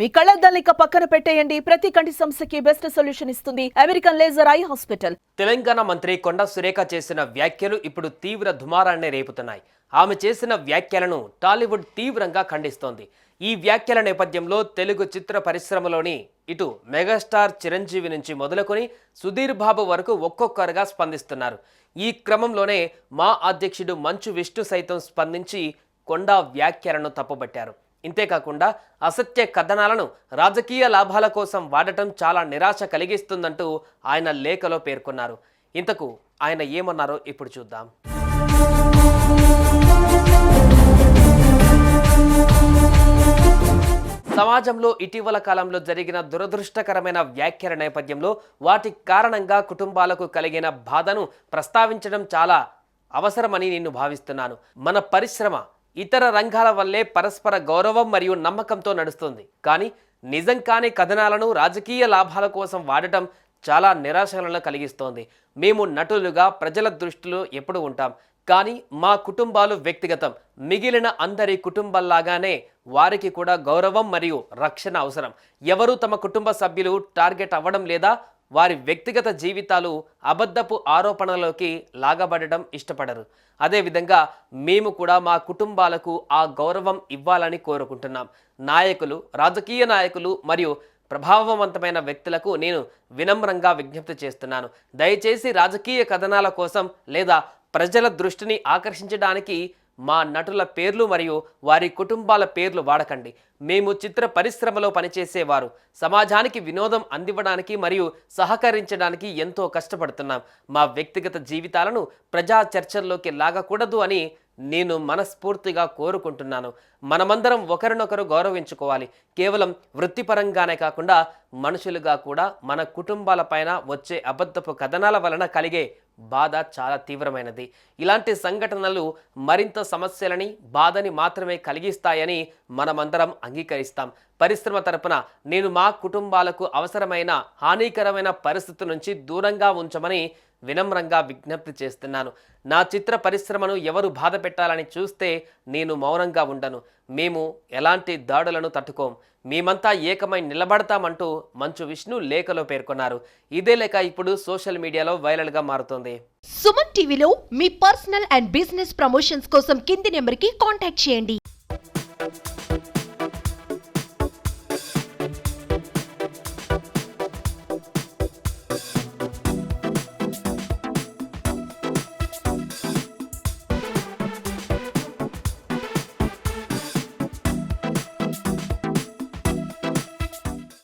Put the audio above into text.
మీ కళ్ళద్దాలిక పక్కన పెట్టేయండి. ప్రతి కంటి సమస్యకి బెస్ట్ సొల్యూషన్ ఇస్తుంది. American laser eye hospital. Telangana మంత్రి కొండ సురేఖ చేసిన వ్యాఖ్యలు ఇప్పుడు తీవ్ర దుమారాన్ని రేపుతున్నాయి. ఆమె చేసిన వ్యాఖ్యలను టాలీవుడ్ తీవ్రంగా ఖండిస్తోంది. ఈ వ్యాఖ్యల నేపథ్యంలో తెలుగు చిత్ర పరిశ్రమలోని ఇటు మెగాస్టార్ చిరంజీవి నుంచి మొదలుకొని సుధీర్ బాబు వరకు ఒక్కొక్కరుగా స్పందిస్తున్నారు. ఈ క్రమంలోనే మా అధ్యక్షుడు మంచు విష్ణు సైతం స్పందించి కొండా వ్యాఖ్యలను తప్పుబట్టారు. ఇంతేకాకుండా అసత్య కథనాలను రాజకీయ లాభాల కోసం వాడటం చాలా నిరాశ కలిగిస్తుందంటూ ఆయన లేఖలో పేర్కొన్నారు. ఇంతకు ఆయన ఏమన్నారో ఇప్పుడు చూద్దాం. సమాజంలో ఇటీవల కాలంలో జరిగిన దురదృష్టకరమైన వ్యాఖ్యల నేపథ్యంలో వాటి కారణంగా కుటుంబాలకు కలిగిన బాధను ప్రస్తావించడం చాలా అవసరమని నేను భావిస్తున్నాను. మన పరిశ్రమ ఇతర రంగాల వల్లే పరస్పర గౌరవం మరియు నమ్మకంతో నడుస్తుంది. కానీ నిజం కాని కథనాలను రాజకీయ లాభాల కోసం వాడటం చాలా నిరాశలను కలిగిస్తోంది. మేము నటులుగా ప్రజల దృష్టిలో ఎప్పుడు ఉంటాం. కానీ మా కుటుంబాలు వ్యక్తిగతం. మిగిలిన అందరి కుటుంబంలాగానే వారికి కూడా గౌరవం మరియు రక్షణ అవసరం. ఎవరు తమ కుటుంబ సభ్యులు టార్గెట్ అవ్వడం లేదా వారి వ్యక్తిగత జీవితాలు అబద్ధపు ఆరోపణలోకి లాగబడడం ఇష్టపడరు. అదేవిధంగా మేము కూడా మా కుటుంబాలకు ఆ గౌరవం ఇవ్వాలని కోరుకుంటున్నాం. నాయకులు రాజకీయ నాయకులు మరియు ప్రభావవంతమైన వ్యక్తులకు నేను వినమ్రంగా విజ్ఞప్తి చేస్తున్నాను. దయచేసి రాజకీయ కథనాల కోసం లేదా ప్రజల దృష్టిని ఆకర్షించడానికి మా నటుల పేర్లు మరియు వారి కుటుంబాల పేర్లు వాడకండి. మేము చిత్ర పరిశ్రమలో పనిచేసేవారు. సమాజానికి వినోదం అందివ్వడానికి మరియు సహకరించడానికి ఎంతో కష్టపడుతున్నాం. మా వ్యక్తిగత జీవితాలను ప్రజా చర్చల్లోకి లాగకూడదు అని నేను మనస్ఫూర్తిగా కోరుకుంటున్నాను. మనమందరం ఒకరినొకరు గౌరవించుకోవాలి. కేవలం వృత్తిపరంగానే కాకుండా మనుషులుగా కూడా మన కుటుంబాలపైన వచ్చే అబద్ధపు కథనాల వలన కలిగే బాధ చాలా తీవ్రమైనది. ఇలాంటి సంఘటనలు మరింత సమస్యలని బాధని మాత్రమే కలిగిస్తాయని మనమందరం అంగీకరిస్తాం. పరిశ్రమ తరపున నేను మా కుటుంబాలకు అవసరమైన హానికరమైన పరిస్థితి నుంచి దూరంగా ఉంచమని వినమ్రంగా విజ్ఞప్తి చేస్తున్నాను. నా చిత్ర పరిశ్రమను ఎవరు బాధ పెట్టాలని చూస్తే నేను మౌనంగా ఉండను. మేము ఎలాంటి దాడులను తట్టుకోం. మేమంతా ఏకమై నిలబడతామంటూ మంచు విష్ణు లేఖలో పేర్కొన్నారు. ఇదే లేఖ ఇప్పుడు సోషల్ మీడియాలో వైరల్గా మారుతోంది. సుమన్ టీవీలో మీ పర్సనల్ అండ్ బిజినెస్ ప్రమోషన్స్ కోసం కింది నెంబర్కి కాంటాక్ట్ చేయండి.